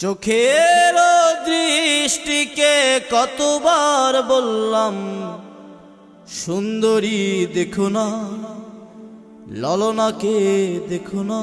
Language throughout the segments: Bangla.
চোখের দৃষ্টিকে কতবার বললাম সুন্দরী দেখো না ললনাকে দেখো না।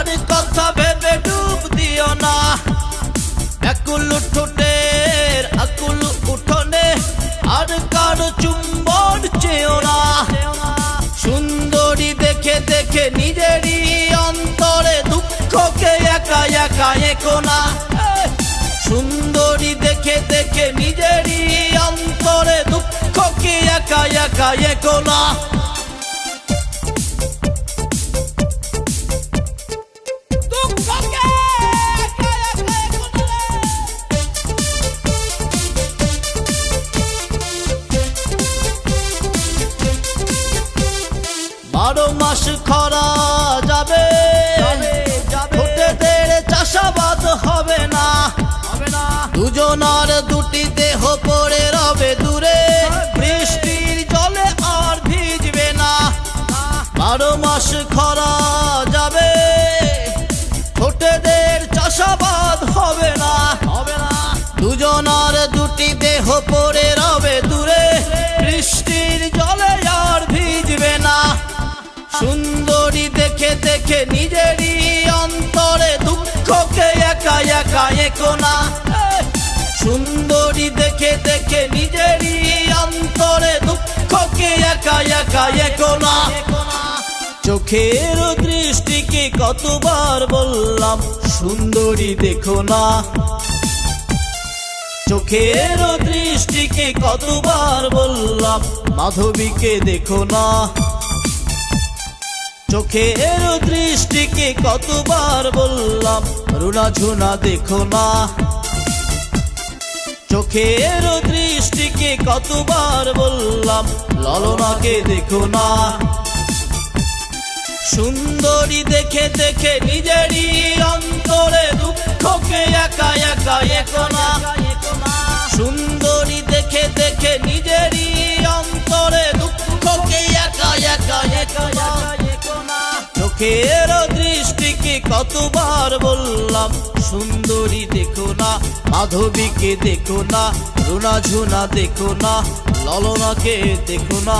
তার কথা ভেবে ডুব দিও না। ব্যাকুল ঠোঁটের আকুল উঠোনে আর কারও চুম্বন চেয়েও না। সুন্দরী দেখে দেখে নিজেরই অন্তরে দুঃখকে একা একা একো না। সুন্দরী দেখে দেখে নিজেরই অন্তরে দুঃখকে একা একা একো না। দেখে নিজেরই অন্তরে দুঃখকে একা একা একো না। সুন্দরী দেখে দেখে নিজেরই অন্তরে দুঃখকে একা একা একো না। চোখের দৃষ্টিকে কতবার বললাম, সুন্দরী দেখো না। চোখের দৃষ্টিকে কতবার বললাম, মাধবীকে দেখো না। চোখের দৃষ্টিকে কতবার বললাম, রুনা ঝুনা দেখো না। চোখের দৃষ্টিকে কতবার বললাম, ললনাকে দেখো না। সুন্দরী দেখে দেখে নিজেরই অন্তরে দুঃখকে একা একা একো সুন্দরী দেখে দেখে নিজেরই চোখের দৃষ্টিকে কতবার বললাম, সুন্দরী দেখো না, মাধবীকে দেখো না, রুনা ঝুনা দেখো না, ললনাকে দেখো না।